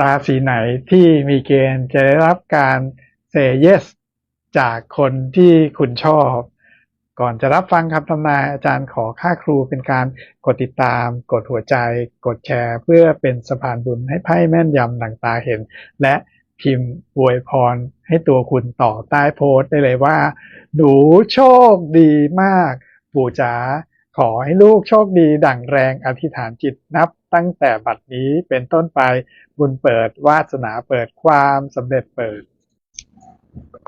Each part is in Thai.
ราศีไหนที่มีเกณฑ์จะได้รับการเซเยสจากคนที่คุณชอบ ก่อนจะรับฟังคำทำนายอาจารย์ขอค่าครูเป็นการกดติดตาม กดหัวใจ กดแชร์ เพื่อเป็นสะพานบุญให้ไพ่แม่นยำดังตาเห็น และพิมพ์อวยพรให้ตัวคุณต่อใต้โพสต์ได้เลยว่า หนูโชคดีมาก ปู่จ๋าขอให้ลูกโชคดีดั่งแรงอธิษฐานจิตนับ ตั้งแต่บัดนี้เป็นต้นไปบุญเปิดวาสนาเปิดความสำเร็จเปิด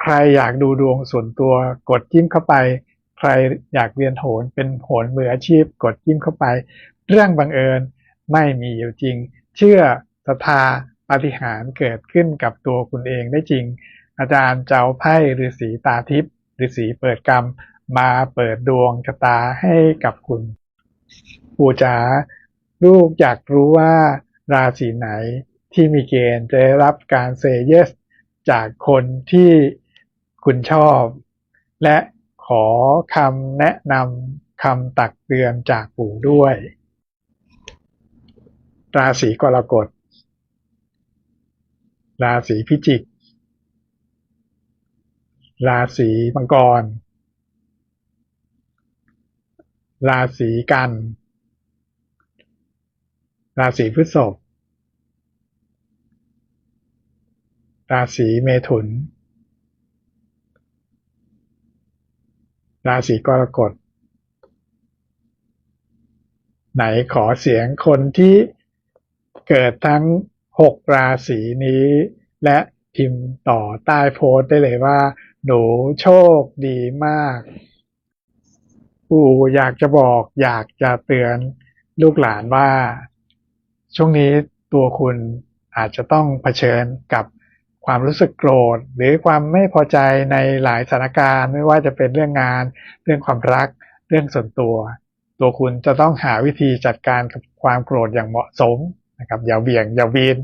ใครอยากดูดวงส่วนตัวกดจิ้มเข้าไป ใครอยากเรียนโหนเป็นโหนมืออาชีพ กดจิ้มเข้าไป เรื่องบังเอิญไม่มีอยู่จริง เชื่อศรัทธาปาฏิหาริย์เกิดขึ้นกับตัวคุณเองได้จริง อาจารย์เจ้าไพ่ฤาษีตาทิพย์ฤาษีเปิดกรรม มาเปิดดวงชะตาให้กับคุณ ปู่จ๋า ลูกอยากรู้ว่าราศีไหนที่มีเกณฑ์จะได้รับการเซเยสจากคนที่คุณชอบ และขอคำแนะนำคำตักเตือนจากปู่ด้วย ราศีกรกฎ ราศีพิจิก ราศีมังกร ราศีกัน ราศีพฤษภ ราศีเมถุน ราศีกรกฎ ไหนขอเสียงคนที่เกิดทั้งหกราศีนี้ และพิมพ์ต่อใต้โพสต์ได้เลยว่า หนูโชคดีมากปู่อยากจะบอกอยากจะเตือนลูกหลานว่า ช่วงนี้ตัวคุณอาจจะต้องเผชิญกับความรู้สึกโกรธ หรือความไม่พอใจในหลายสถานการณ์ไม่ว่าจะเป็นเรื่องงาน เรื่องความรัก เรื่องส่วนตัว ตัวคุณจะต้องหาวิธีจัดการกับความโกรธอย่างเหมาะสมนะครับอย่าเบี่ยงอย่าวีน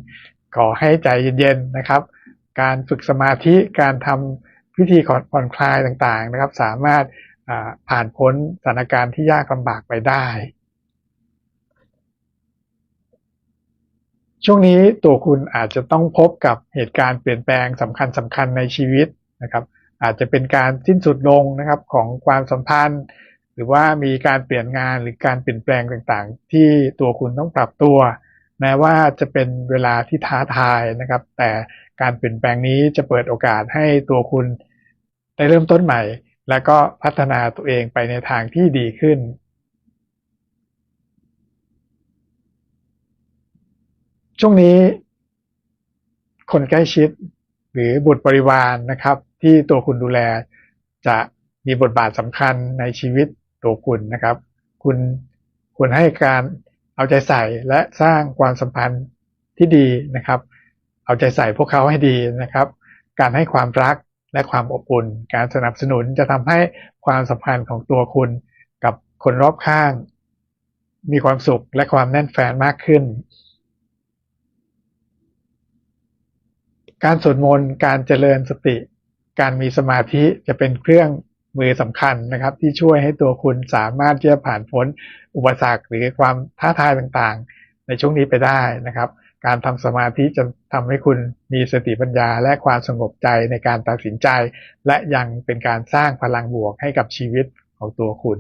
ขอให้ใจเย็นๆนะครับ การฝึกสมาธิการทำพิธีผ่อนคลายต่างๆนะครับ สามารถผ่านพ้นสถานการณ์ที่ยากลำบากไปได้ ช่วงนี้ตัวคุณอาจจะต้องพบกับเหตุการณ์เปลี่ยนแปลงสำคัญสำคัญในชีวิตนะครับ อาจจะเป็นการสิ้นสุดลงนะครับของความสัมพันธ์ หรือว่ามีการเปลี่ยนงานหรือการเปลี่ยนแปลงต่างๆ ที่ตัวคุณต้องปรับตัว แม้ว่าจะเป็นเวลาที่ท้าทายนะครับ แต่การเปลี่ยนแปลงนี้จะเปิดโอกาสให้ตัวคุณได้เริ่มต้นใหม่ แล้วก็พัฒนาตัวเองไปในทางที่ดีขึ้น ช่วงนี้คนใกล้ชิดหรือบุตรบริวารนนะครับ ที่ตัวคุณดูแลจะมีบทบาทสำคัญในชีวิตตัวคุณนะครับ คุณควรให้การเอาใจใส่และสร้างความสัมพันธ์ที่ดีนะครับ เอาใจใส่พวกเขาให้ดีนะครับ การให้ความรักและความอบอุ่น การสนับสนุนจะทำให้ความสัมพันธ์ของตัวคุณกับคนรอบข้าง มีความสุขและความแน่นแฟนมากขึ้น การสวดมนต์การเจริญสติ การมีสมาธิจะเป็นเครื่องมือสำคัญนะครับ ที่ช่วยให้ตัวคุณสามารถที่จะผ่านพ้นอุปสรรคหรือความท้าทายต่างๆ ในช่วงนี้ไปได้นะครับ การทำสมาธิจะทำให้คุณมีสติปัญญาและความสงบใจในการตัดสินใจ และยังเป็นการสร้างพลังบวกให้กับชีวิตของตัวคุณ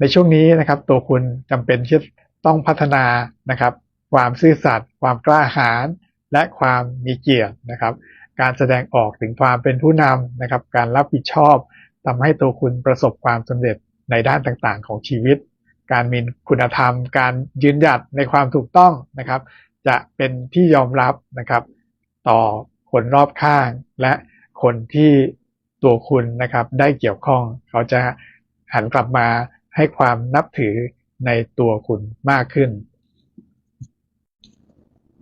ในช่วงนี้นะครับ ตัวคุณจำเป็นที่ ต้องพัฒนานะครับ ความซื่อสัตย์ความกล้าหาญและความมีเกียรตินะครับ การแสดงออกถึงความเป็นผู้นำนะครับ การรับผิดชอบทำให้ตัวคุณประสบความสำเร็จในด้านต่างๆ ของชีวิต การมีคุณธรรม การยืนหยัดในความถูกต้องนะครับ จะเป็นที่ยอมรับนะครับ ต่อคนรอบข้าง และคนที่ตัวคุณนะครับได้เกี่ยวข้อง เขาจะหันกลับมาให้ความนับถือ ในตัวคุณมากขึ้น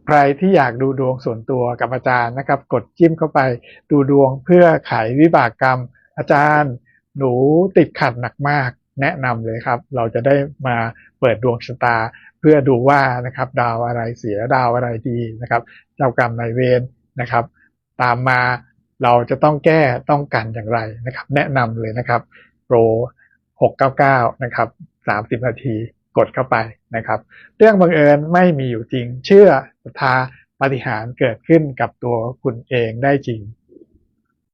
ใครที่อยากดูดวงส่วนตัวกับอาจารย์นะครับ กดจิ้มเข้าไปดูดวงเพื่อไขวิบากกรรม อาจารย์หนูติดขัดหนักมาก แนะนำเลยครับ เราจะได้มาเปิดดวงชะตาเพื่อดูว่านะครับดาวอะไรเสียดาวอะไรดีนะครับ เจ้ากรรมนายเวรนะครับ ตามมาเราจะต้องแก้ต้องกันอย่างไรนะครับ แนะนำเลยนะครับโปร699 นะครับ 30 นาทีกดเข้าไปนะครับ เรื่องบังเอิญไม่มีอยู่จริง เชื่อศรัทธาปฏิหารเกิดขึ้นกับตัวคุณเองได้จริง